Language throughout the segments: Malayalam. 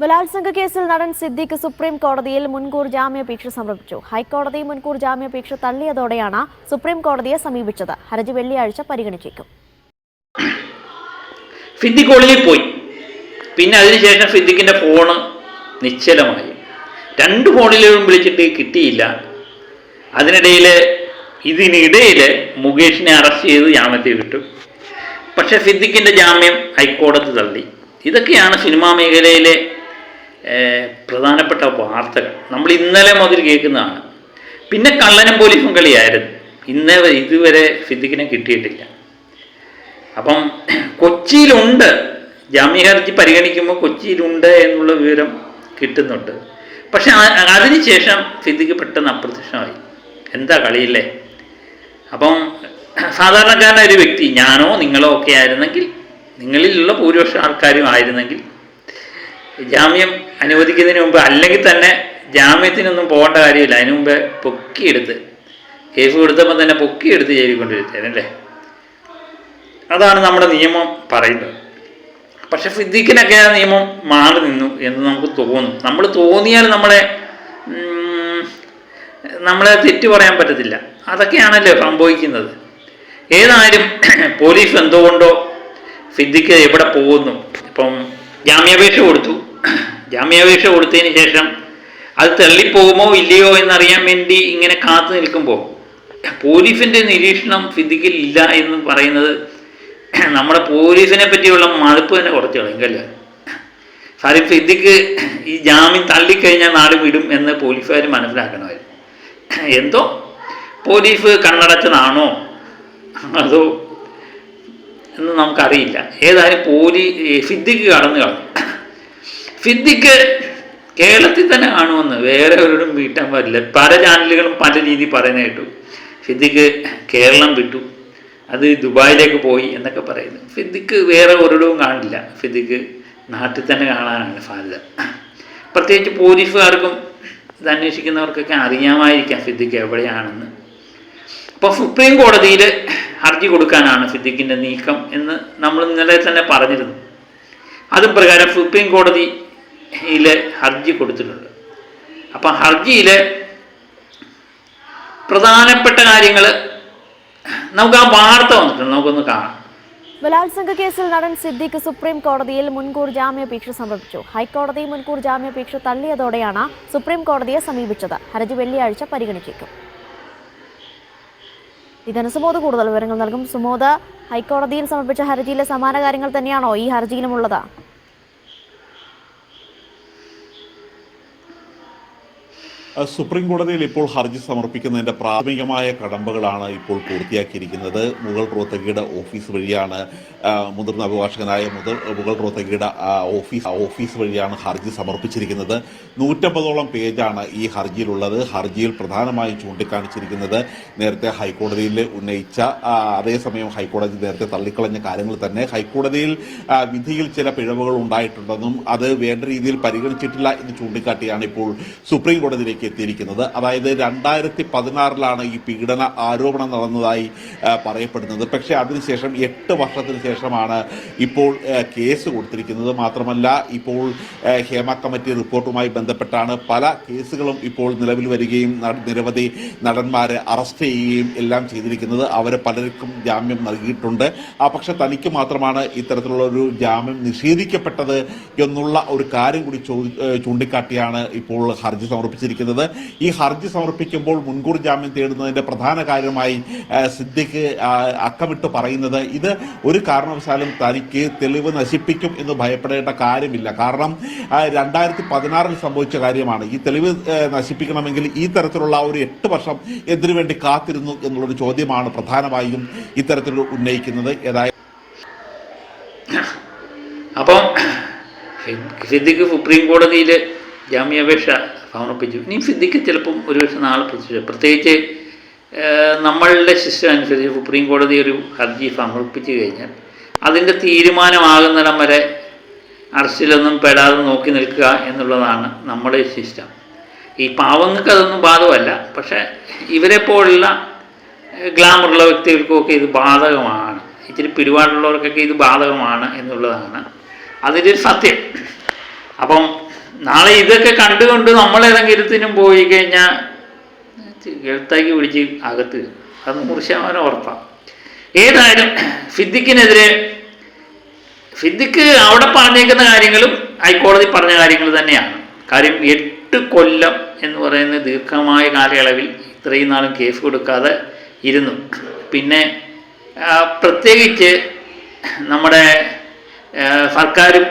ബലാത്സംഗ കേസിൽ നടൻ സിദ്ദിഖ് സുപ്രീം കോടതിയിൽ മുൻകൂർ ജാമ്യാപേക്ഷ സമർപ്പിച്ചു. ഹൈക്കോടതി മുൻകൂർ ജാമ്യാപേക്ഷ തള്ളിയതോടെയാണ് സുപ്രീം കോടതിയെ സമീപിച്ചത്. ഹർജി വെള്ളിയാഴ്ച പരിഗണിച്ചേക്കും. ഫിദ്ദി കോളേജിൽ പോയി. പിന്നെ അതിനുശേഷം ഫിദ്ദിഖിന്റെ ഫോണ് നിശ്ചലമായി. രണ്ട് ഫോണിലും വിളിച്ചിട്ട് കിട്ടിയില്ല. അതിനിടയിൽ ഇതിനിടയിൽ മുകേഷിനെ അറസ്റ്റ് ചെയ്ത് ജാമ്യത്തിൽ വിട്ടു. പക്ഷേ സിദ്ദിഖിന്റെ ജാമ്യം ഹൈക്കോടതി തള്ളി. ഇതൊക്കെയാണ് സിനിമാ മേഖലയിലെ പ്രധാനപ്പെട്ട വാർത്തകൾ. നമ്മൾ ഇന്നലെ മുതൽ കേൾക്കുന്നതാണ്. പിന്നെ കള്ളനും പോലീസും കളിയായിരുന്നു. ഇന്നേ ഇതുവരെ സിദ്ദിഖിനെ കിട്ടിയിട്ടില്ല. അപ്പം കൊച്ചിയിലുണ്ട്. ജാമ്യ ഹർജി പരിഗണിക്കുമ്പോൾ കൊച്ചിയിലുണ്ട് എന്നുള്ള വിവരം കിട്ടുന്നുണ്ട്. പക്ഷെ അതിനുശേഷം സിദ്ദിഖ് പെട്ടെന്ന് അപ്രത്യക്ഷമായി. എന്താ കളിയില്ലേ? അപ്പം സാധാരണക്കാരനായ ഒരു വ്യക്തി ഞാനോ നിങ്ങളോ ഒക്കെ ആയിരുന്നെങ്കിൽ നിങ്ങളിലുള്ള ഭൂരിപക്ഷം ആൾക്കാരും ആയിരുന്നെങ്കിൽ ജാമ്യം അനുവദിക്കുന്നതിന് മുമ്പ് അല്ലെങ്കിൽ തന്നെ ജാമ്യത്തിനൊന്നും പോകേണ്ട കാര്യമില്ല. അതിനു മുമ്പേ പൊക്കിയെടുത്ത് കേസ് കൊടുത്തപ്പോൾ തന്നെ പൊക്കിയെടുത്ത് ജയിലിൽ കൊണ്ടുവരുത്തേനല്ലേ അതാണ് നമ്മുടെ നിയമം പറയുന്നത്. പക്ഷെ ഫിദ്ദിക്കിനൊക്കെ ആ നിയമം മാറി നിന്നു എന്ന് നമുക്ക് തോന്നും. നമ്മൾ തോന്നിയാൽ നമ്മളെ നമ്മളെ തെറ്റ് പറയാൻ പറ്റത്തില്ല. അതൊക്കെയാണല്ലോ സംഭവിക്കുന്നത്. ഏതായാലും പോലീസ് എന്തുകൊണ്ടോ ഫിദ്ദിക്ക് എവിടെ പോകുന്നു? ഇപ്പം ജാമ്യാപേക്ഷ കൊടുത്തു. ജാമ്യാപേക്ഷ കൊടുത്തതിന് ശേഷം അത് തള്ളിപ്പോകുമോ ഇല്ലയോ എന്നറിയാൻ വേണ്ടി ഇങ്ങനെ കാത്തു നിൽക്കുമ്പോൾ പോലീസിന്റെ നിരീക്ഷണം ഫിദ്ദിഖിൽ ഇല്ല എന്ന് പറയുന്നത് നമ്മുടെ പോലീസിനെ പറ്റിയുള്ള മടുപ്പ് തന്നെ കുറച്ച് കളയുകയല്ല സാരി ഫിദിക്ക് ഈ ജാമ്യം തള്ളിക്കഴിഞ്ഞാൽ നാട് വിടും എന്ന് പോലീസുകാർ മനസ്സിലാക്കണമായിരുന്നു. എന്തോ? പോലീസ് കണ്ണടച്ചതാണോ? അതോ എന്ന് നമുക്കറിയില്ല. ഏതായാലും പോലീ ഫിദ്ദിക്ക് കടന്നു കളഞ്ഞു. ഫിദ്ദിഖ് കേരളത്തിൽ തന്നെ കാണുമെന്ന്. വേറെ ഒരിടും വീട്ടാൻ പറ്റില്ല പല ചാനലുകളും പല രീതി പറയുന്ന കേട്ടു. ഫിദ്ദിക്ക് കേരളം വിട്ടു. അത് ദുബായിലേക്ക് പോയി എന്നൊക്കെ പറയുന്നു. ഫിദ്ദിക്ക് വേറെ ഒരിടവും കാണില്ല. ഫിദ്ദിക്ക് നാട്ടിൽ തന്നെ കാണാനാണ് സാധ്യത. പ്രത്യേകിച്ച് പോലീസുകാർക്കും ഇത് അന്വേഷിക്കുന്നവർക്കൊക്കെ അറിയാമായിരിക്കാം ഫിദ്ദിഖ് എവിടെയാണെന്ന്. അപ്പോൾ സുപ്രീം കോടതിയിൽ ഹർജി കൊടുക്കാനാണ് സിദ്ദിഖിന്റെ നീക്കം എന്ന് നമ്മൾ ഇന്നലെ തന്നെ പറഞ്ഞിരുന്നു. അതും പ്രകാരം സുപ്രീം കോടതിയിൽ ഹർജി കൊടുത്തിട്ടുണ്ട്. അപ്പം ഹർജിയിൽ പ്രധാനപ്പെട്ട കാര്യങ്ങൾ നമുക്ക് ആ വാർത്ത വന്നിട്ടുണ്ട്. നമുക്കൊന്ന് കാണാം. ബലാത്സംഗ കേസിൽ നടൻ സിദ്ദിഖ് സുപ്രീം കോടതിയിൽ മുൻകൂർ ജാമ്യാപേക്ഷ സമർപ്പിച്ചു. ഹൈക്കോടതി മുൻകൂർ ജാമ്യാപേക്ഷ തള്ളിയതോടെയാണ് സുപ്രീം കോടതിയെ സമീപിച്ചത്. ഹർജി വെള്ളിയാഴ്ച പരിഗണിച്ചേക്കും. ഇതിന് സുമോദ് കൂടുതൽ വിവരങ്ങൾ നൽകും. സുമോദ് ഹൈക്കോടതിയിൽ സമർപ്പിച്ച ഹർജിയിലെ സമാന കാര്യങ്ങൾ തന്നെയാണോ ഈ ഹർജിയിലുമുള്ളത്? സുപ്രീം കോടതിയിൽ ഇപ്പോൾ ഹർജി സമർപ്പിക്കുന്നതിന്റെ പ്രാഥമികമായ കടമ്പകളാണ് ഇപ്പോൾ പൂർത്തിയാക്കിയിരിക്കുന്നത്. മുഗൾ റോത്തഗിയുടെ ഓഫീസ് വഴിയാണ് മുതിർന്ന അഭിഭാഷകനായ മുതൽ മുഗൾ റോത്തഗിയുടെ ഓഫീസ് ഓഫീസ് വഴിയാണ് ഹർജി സമർപ്പിച്ചിരിക്കുന്നത്. നൂറ്റമ്പതോളം പേജാണ് ഈ ഹർജിയിലുള്ളത്. ഹർജിയിൽ പ്രധാനമായും ചൂണ്ടിക്കാണിച്ചിരിക്കുന്നത് നേരത്തെ ഹൈക്കോടതിയിൽ ഉന്നയിച്ച അതേസമയം ഹൈക്കോടതി നേരത്തെ തള്ളിക്കളഞ്ഞ കാര്യങ്ങൾ തന്നെ. ഹൈക്കോടതിയിൽ വിധിയിൽ ചില പിഴവുകൾ ഉണ്ടായിട്ടുണ്ടെന്നും അത് വേണ്ട രീതിയിൽ പരിഗണിച്ചിട്ടില്ല എന്ന് ചൂണ്ടിക്കാട്ടിയാണ് ഇപ്പോൾ സുപ്രീം കോടതിയിലേക്ക് എത്തിയിരിക്കുന്നത്. അതായത് രണ്ടായിരത്തി പതിനാറിലാണ് ഈ പീഡന ആരോപണം നടന്നതായി പറയപ്പെടുന്നത്. പക്ഷേ അതിനുശേഷം എട്ട് വർഷത്തിന് ശേഷമാണ് ഇപ്പോൾ കേസ് കൊടുത്തിരിക്കുന്നത്. മാത്രമല്ല ഇപ്പോൾ ഹേമ കമ്മിറ്റി റിപ്പോർട്ടുമായി ബന്ധപ്പെട്ടാണ് പല കേസുകളും ഇപ്പോൾ നിലവിൽ വരികയും നിരവധി നടന്മാരെ അറസ്റ്റ് ചെയ്യുകയും എല്ലാം ചെയ്തിരിക്കുന്നത്. അവർ പലർക്കും ജാമ്യം നൽകിയിട്ടുണ്ട്. ആ പക്ഷെ തനിക്ക് മാത്രമാണ് ഇത്തരത്തിലുള്ള ഒരു ജാമ്യം നിഷേധിക്കപ്പെട്ടത് എന്നുള്ള ഒരു കാര്യം കൂടി ചൂണ്ടിക്കാട്ടിയാണ് ഇപ്പോൾ ഹർജി സമർപ്പിച്ചിരിക്കുന്നത്. ഈ ഹർജി സമർപ്പിക്കുമ്പോൾ മുൻകൂർ ജാമ്യം തേടുന്നതിന്റെ പ്രധാന കാര്യമായി സിദ്ദിഖ് അക്കമിട്ട് പറയുന്നത് ഇത് ഒരു കാരണവശാലും തനിക്ക് തെളിവ് നശിപ്പിക്കും എന്ന് ഭയപ്പെടേണ്ട കാര്യമില്ല. കാരണം രണ്ടായിരത്തി പതിനാറിൽ സംഭവിച്ച കാര്യമാണ്. ഈ തെളിവ് നശിപ്പിക്കണമെങ്കിൽ ഈ തരത്തിലുള്ള ഒരു എട്ട് വർഷം എന്തിനു വേണ്ടി കാത്തിരുന്നു എന്നുള്ളൊരു ചോദ്യമാണ് പ്രധാനമായും ഇത്തരത്തിൽ ഉന്നയിക്കുന്നത്. ഏതായാലും അപ്പം സിദ്ദിഖ് സുപ്രീം കോടതിയിൽ ജാമ്യാപേക്ഷ സമർപ്പിച്ചു ഇനി സിദ്ദിഖ് ചിലപ്പം ഒരു പക്ഷേ നാളെ പ്രത്യക്ഷ പ്രത്യേകിച്ച് നമ്മളുടെ സിസ്റ്റം അനുസരിച്ച് സുപ്രീം കോടതി ഒരു ഹർജി സമർപ്പിച്ചു കഴിഞ്ഞാൽ അതിന്റെ തീരുമാനമാകുന്നിടം വരെ അറസ്റ്റിലൊന്നും പെടാതെ നോക്കി നിൽക്കുക എന്നുള്ളതാണ് നമ്മുടെ സിസ്റ്റം ഈ പാവങ്ങൾക്ക് അതൊന്നും ബാധകമല്ല. പക്ഷേ ഇവരെ പോലുള്ള ഗ്ലാമറുള്ള വ്യക്തികൾക്കൊക്കെ ഇത് ബാധകമാണ്. ഇച്ചിരി പിടിപാടുള്ളവർക്കൊക്കെ ഇത് ബാധകമാണ് എന്നുള്ളതാണ് അതിന്റെ സത്യം. അപ്പം നാളെ ഇതൊക്കെ കണ്ടുകൊണ്ട് നമ്മൾ ഏതെങ്കിലും പോയി കഴിഞ്ഞാൽ എഴുത്താക്കി പിടിച്ച് അകത്ത്. അത് നൂറ് ശതമാനം ഉറപ്പാണ് ഏതായാലും ഫിദ്ദിക്കിനെതിരെ ഫിദ്ദിക്ക് അവിടെ പറഞ്ഞേക്കുന്ന കാര്യങ്ങളും ഹൈക്കോടതി പറഞ്ഞ കാര്യങ്ങൾ തന്നെയാണ്. കാര്യം എട്ട് കൊല്ലം എന്ന് പറയുന്ന ദീർഘമായ കാലയളവിൽ ഇത്രയും നാളും കേസ് കൊടുക്കാതെ ഇരുന്നു. പിന്നെ പ്രത്യേകിച്ച് നമ്മുടെ സർക്കാരും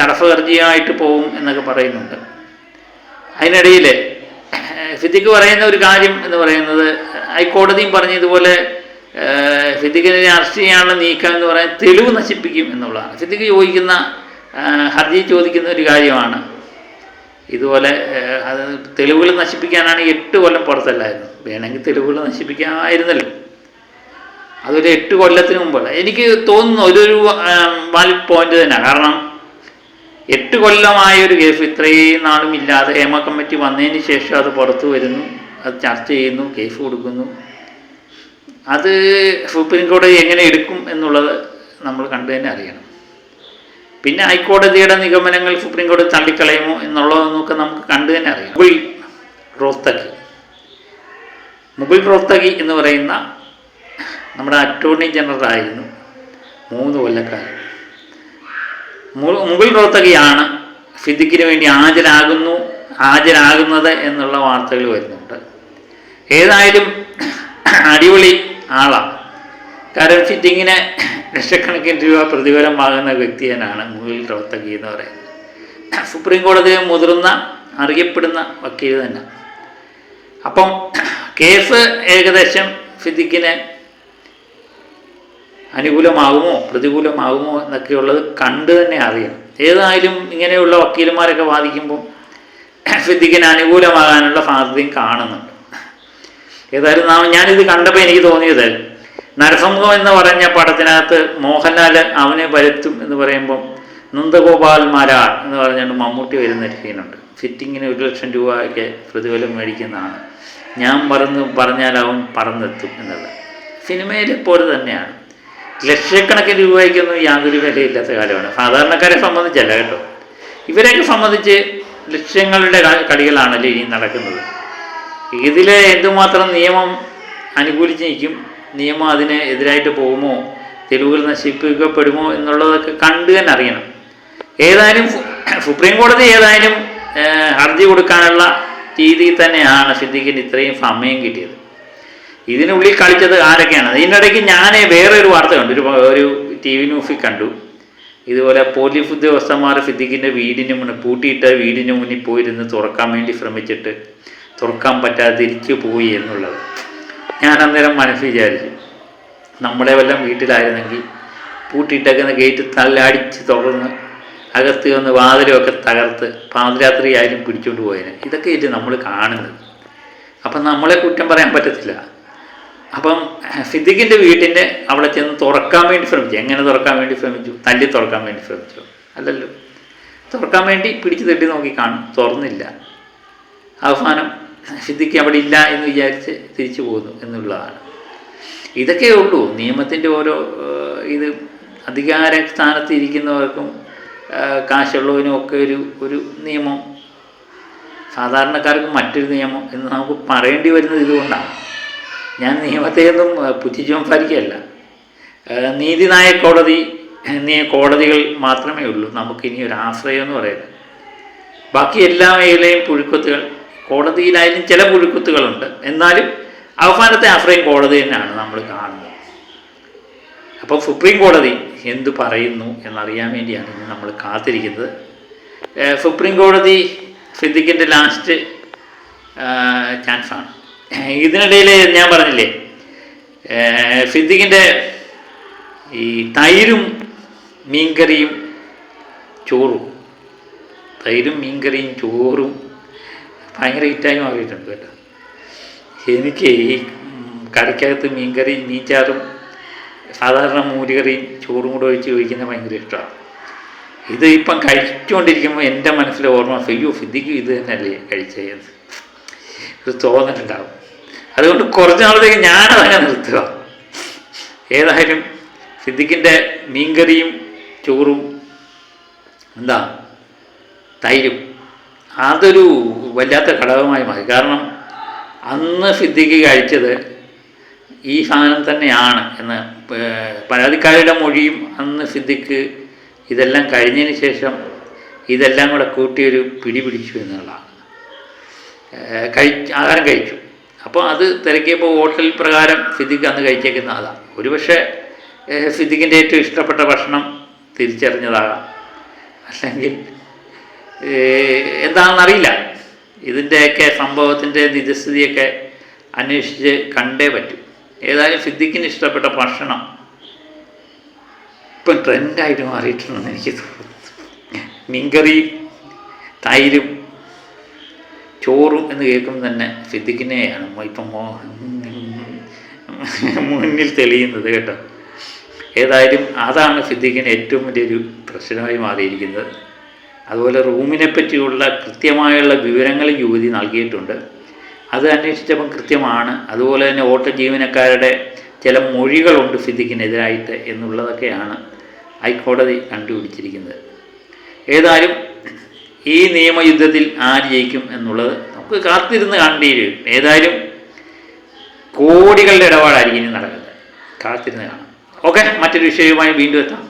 തടസ്സഹർജിയായിട്ട് പോവും എന്നൊക്കെ പറയുന്നുണ്ട്. അതിനിടയിൽ ഫിദിക്ക് പറയുന്ന ഒരു കാര്യം എന്ന് പറയുന്നത് ഹൈക്കോടതിയും പറഞ്ഞ ഇതുപോലെ ഏഹ്, ഫിദിക്കിനെ അറസ്റ്റ് ചെയ്യാനുള്ള നീക്കം എന്ന് പറയാൻ തെളിവ് നശിപ്പിക്കും എന്നുള്ളതാണ്. ഫിദിക്ക് ചോദിക്കുന്ന ഹർജി ചോദിക്കുന്ന ഒരു കാര്യമാണ്. ഇതുപോലെ അത് തെളിവുകൾ നശിപ്പിക്കാനാണ് എട്ട് കൊല്ലം പുറത്തല്ലായിരുന്നു. വേണമെങ്കിൽ തെളിവുകൾ നശിപ്പിക്കാമായിരുന്നല്ലോ. അതൊരു എട്ട് കൊല്ലത്തിന് മുമ്പല്ല. എനിക്ക് തോന്നുന്നു ഒരു വാലിഡ് പോയിന്റ് തന്നെയാണ്. കാരണം എട്ട് കൊല്ലമായ ഒരു കേസ് ഇത്രയും നാളും ഇല്ലാതെ ഹേമ കമ്മിറ്റി വന്നതിന് ശേഷം അത് പുറത്തു വരുന്നു. അത് ചർച്ച ചെയ്യുന്നു കേസ് കൊടുക്കുന്നു. അത് സുപ്രീം കോടതി എങ്ങനെ എടുക്കും എന്നുള്ളത് നമ്മൾ കണ്ടു തന്നെ അറിയണം. പിന്നെ ഹൈക്കോടതിയുടെ നിഗമനങ്ങൾ സുപ്രീം കോടതി തള്ളിക്കളയുമോ എന്നുള്ളതെന്നൊക്കെ നമുക്ക് കണ്ടു തന്നെ അറിയാം മുബിൾ റോത്തക്കി മുബിൾ റോത്തക്കി എന്ന് പറയുന്ന നമ്മുടെ അറ്റോർണി ജനറൽ ആയിരുന്നു. മൂന്ന് കൊല്ലക്കാലം. മു- പ്രവർത്തകയാണ്. ഫിദിക്കിന് വേണ്ടി ഹാജരാകുന്നു ഹാജരാകുന്നത് എന്നുള്ള വാർത്തകൾ വരുന്നുണ്ട്. ഏതായാലും അടിപൊളി ആളാണ് കാരണം സിദ്ദിഖിന് ലക്ഷക്കണക്കിന് രൂപ പ്രതിഫലം വാങ്ങുന്ന വ്യക്തി തന്നെയാണ് മുകുൾ റോത്തകി എന്ന് പറയുന്നത്. സുപ്രീം കോടതിയിൽ മുതിർന്ന അറിയപ്പെടുന്ന വക്കീൽ തന്നെ. അപ്പം കേസ് ഏകദേശം ഫിദിക്കിന് അനുകൂലമാകുമോ പ്രതികൂലമാകുമോ എന്നൊക്കെയുള്ളത് കണ്ടു തന്നെ അറിയാം ഏതായാലും ഇങ്ങനെയുള്ള വക്കീലന്മാരൊക്കെ വാദിക്കുമ്പോൾ ഫിദ്ദിഖിന് അനുകൂലമാകാനുള്ള സാധ്യതയും കാണുന്നുണ്ട്. ഏതായാലും നാം ഞാനിത് കണ്ടപ്പോൾ എനിക്ക് തോന്നിയത് നരസിംഹം എന്ന് പറഞ്ഞ പടത്തിനകത്ത് മോഹൻലാൽ അവനെ വരുത്തും എന്ന് പറയുമ്പം നന്ദഗോപാൽ മാരാർ എന്ന് പറഞ്ഞുകൊണ്ട് മമ്മൂട്ടി വരുന്ന രീതിയിലുണ്ട് ഫിറ്റിങ്ങിന് ഒരു ലക്ഷം രൂപയൊക്കെ പ്രതിഫലം മേടിക്കുന്നതാണ്. ഞാൻ പറഞ്ഞു പറഞ്ഞാൽ അവൻ പറന്നെത്തും എന്നുള്ളത് സിനിമയിൽ പോലെ തന്നെയാണ്. ലക്ഷക്കണക്കിന് രൂപയ്ക്കൊന്നും യാതൊരു വിലയില്ലാത്ത കാലമാണ് സാധാരണക്കാരെ സംബന്ധിച്ചല്ല കേട്ടോ. ഇവരെയൊക്കെ സംബന്ധിച്ച് ലക്ഷ്യങ്ങളുടെ കളികളാണല്ലോ ഇനി നടക്കുന്നത്. ഇതിൽ എന്തുമാത്രം നിയമം അനുകൂലിച്ച് നിൽക്കും നിയമം അതിന് എതിരായിട്ട് പോകുമോ തെളിവുകൾ നശിപ്പിക്കപ്പെടുമോ എന്നുള്ളതൊക്കെ കണ്ടു തന്നെ അറിയണം. ഏതായാലും സുപ്രീം കോടതി ഏതായാലും ഹർജി കൊടുക്കാനുള്ള രീതിയിൽ തന്നെയാണ് സിദ്ദീഖിന് ഇത്രയും സമയം കിട്ടിയത്. ഇതിനുള്ളിൽ കളിച്ചത് ആരൊക്കെയാണ്? ഇതിനിടയ്ക്ക് ഞാൻ ഒരു വാർത്ത കണ്ടു. ഒരു ഒരു ടി വി ന്യൂസിൽ കണ്ടു. ഇതുപോലെ പോലീസ് ഉദ്യോഗസ്ഥന്മാർ സിദ്ദിഖിന്റെ വീടിന് മുന്നിൽ പൂട്ടിയിട്ട വീടിന് മുന്നിൽ പോയിരുന്ന് തുറക്കാൻ വേണ്ടി ശ്രമിച്ചിട്ട് തുറക്കാൻ പറ്റാതെ തിരിച്ചു പോയി എന്നുള്ളത്. ഞാൻ അന്നേരം മനസ്സിൽ വിചാരിച്ചു നമ്മളെ വല്ലതും വീട്ടിലായിരുന്നെങ്കിൽ പൂട്ടിയിട്ടേക്കുന്ന ഗേറ്റ് തല്ലടിച്ച് തുറന്ന് അകത്ത് വന്ന് വാതിലുമൊക്കെ തകർത്ത് പാതിരാത്രി ആയാലും പിടിച്ചുകൊണ്ട് പോയേനെ. ഇതൊക്കെ ആയിട്ട് നമ്മൾ കാണുന്നത്. അപ്പം നമ്മളെ കുറ്റം പറയാൻ പറ്റത്തില്ല. അപ്പം സിദ്ദിഖിന്റെ വീട്ടിന്റെ അവളെ ചെന്ന് തുറക്കാൻ വേണ്ടി ശ്രമിച്ചു. എങ്ങനെ തുറക്കാൻ വേണ്ടി ശ്രമിച്ചു? തല്ലി തുറക്കാൻ വേണ്ടി ശ്രമിച്ചു. അല്ലല്ലോ തുറക്കാൻ വേണ്ടി പിടിച്ചു തട്ടി നോക്കി കാണും. തുറന്നില്ല. അവസാനം സിദ്ദിഖ് അവിടെ ഇല്ല എന്ന് വിചാരിച്ച് തിരിച്ചു പോകുന്നു എന്നുള്ളതാണ്. ഇതൊക്കെ ഉള്ളൂ. നിയമത്തിന്റെ ഓരോ ഇത് അധികാര സ്ഥാനത്ത് ഇരിക്കുന്നവർക്കും കാശുള്ളവനും ഒക്കെ ഒരു ഒരു നിയമം. സാധാരണക്കാർക്ക് മറ്റൊരു നിയമം എന്ന് നമുക്ക് പറയേണ്ടി വരുന്നത് ഇതുകൊണ്ടാണ്. ഞാൻ നിയമത്തെയൊന്നും ഏഹ്, പുച്ഛിച്ച് സംസാരിക്കുകയല്ല നീതിനായ കോടതി എന്നീ കോടതികൾ മാത്രമേ ഉള്ളൂ. നമുക്കിനി ഒരു ആശ്രയം എന്ന് പറയുന്നത്. ബാക്കി എല്ലാ മേഖലയും പുഴുക്കുത്തുകൾ കോടതിയിലായാലും ചില പുഴുക്കുത്തുകളുണ്ട്. എന്നാലും അവസാനത്തെ ആശ്രയം കോടതി തന്നെയാണ് നമ്മൾ കാണുന്നത്. അപ്പോൾ സുപ്രീം കോടതി എന്തു പറയുന്നു എന്നറിയാൻ വേണ്ടിയാണ് ഇന്ന് നമ്മൾ കാത്തിരിക്കുന്നത്. സുപ്രീം കോടതി സിദ്ദിഖിന്റെ ലാസ്റ്റ് ചാൻസാണ്. ഇതിനിടയിൽ ഞാൻ പറഞ്ഞില്ലേ സിദ്ദിഖിന്റെ ഈ തൈരും മീൻകറിയും ചോറും തൈരും മീൻകറിയും ചോറും ഭയങ്കര ഹിറ്റായി മാറിയിട്ടുണ്ട് കേട്ടോ. എനിക്ക് ഈ കറിക്കകത്ത് മീൻകറി മീൻചാറും സാധാരണ മൂരുകറിയും ചോറും കൂടെ ഒഴിച്ച് കഴിക്കുന്നത് ഭയങ്കര ഇഷ്ടമാണ്. ഇത് ഇപ്പം കഴിച്ചുകൊണ്ടിരിക്കുമ്പോൾ എന്റെ മനസ്സിലെ ഓർമ്മ അയ്യോ സിദ്ദിഖ് ഇത് തന്നെയല്ലേ കഴിച്ചത്? ഒരു തോന്നലുണ്ടാവും. അതുകൊണ്ട് കുറച്ച് നാളത്തേക്ക് ഞാനതങ്ങനെ നിർത്തുക. ഏതായാലും സിദ്ദിഖിന്റെ മീൻകറിയും ചോറും എന്താ തൈരും അതൊരു വല്ലാത്ത ഘടകമായി മാറി. കാരണം അന്ന് സിദ്ദിഖ് കഴിച്ചത് ഈ സാധനം തന്നെയാണ് എന്ന് പരാതിക്കാരുടെ മൊഴിയും അന്ന് സിദ്ദിഖ് ഇതെല്ലാം കഴിഞ്ഞതിന് ശേഷം ഇതെല്ലാം കൂടെ കൂട്ടിയൊരു പിടി പിടിച്ചു എന്നുള്ളതാണ്. കഴി ആഹാരം കഴിച്ചു. അപ്പോൾ അത് തിരക്കിയപ്പോൾ ഹോട്ടൽ പ്രകാരം സിദ്ദിഖ് അന്ന് കഴിച്ചേക്കുന്ന അതാണ് ഒരുപക്ഷെ സിദ്ദിഖിന്റെ ഏറ്റവും ഇഷ്ടപ്പെട്ട ഭക്ഷണം തിരിച്ചറിഞ്ഞതാകാം. അല്ലെങ്കിൽ എന്താണെന്നറിയില്ല. ഇതിന്റെയൊക്കെ സംഭവത്തിന്റെ നിജസ്ഥിതിയൊക്കെ അന്വേഷിച്ച് കണ്ടേ പറ്റും. ഏതായാലും സിദ്ദിഖിന് ഇഷ്ടപ്പെട്ട ഭക്ഷണം ഇപ്പം ട്രെൻഡായിട്ട് മാറിയിട്ടുണ്ടെന്ന് എനിക്ക് തോന്നുന്നു. മീൻകറിയും തൈരും ചോറും എന്ന് കേൾക്കുമ്പോൾ തന്നെ സിദ്ദിഖിനെയാണ് ഇപ്പം മുന്നിൽ തെളിയുന്നത് കേട്ടോ. ഏതായാലും അതാണ് സിദ്ദിഖിന് ഏറ്റവും വലിയൊരു പ്രശ്നമായി മാറിയിരിക്കുന്നത്. അതുപോലെ റൂമിനെ പറ്റിയുള്ള കൃത്യമായുള്ള വിവരങ്ങൾ യുവതി നൽകിയിട്ടുണ്ട്. അത് അന്വേഷിച്ചപ്പം കൃത്യമാണ്. അതുപോലെ തന്നെ ഓട്ട ജീവനക്കാരുടെ ചില മൊഴികളുണ്ട് സിദ്ദിഖിനെതിരായിട്ട് എന്നുള്ളതൊക്കെയാണ് ഹൈക്കോടതി കണ്ടുപിടിച്ചിരിക്കുന്നത്. ഏതായാലും ഈ നിയമയുദ്ധത്തിൽ ആര് ജയിക്കും എന്നുള്ളത് നമുക്ക് കാത്തിരുന്ന് കാണേണ്ടിയിരിക്കും ഏതായാലും കോടികളുടെ ഇടപാടായിരിക്കും ഇനി നടക്കുന്നത്. കാത്തിരുന്ന് കാണാം. ഓക്കെ മറ്റൊരു വിഷയവുമായി വീണ്ടും എത്താം.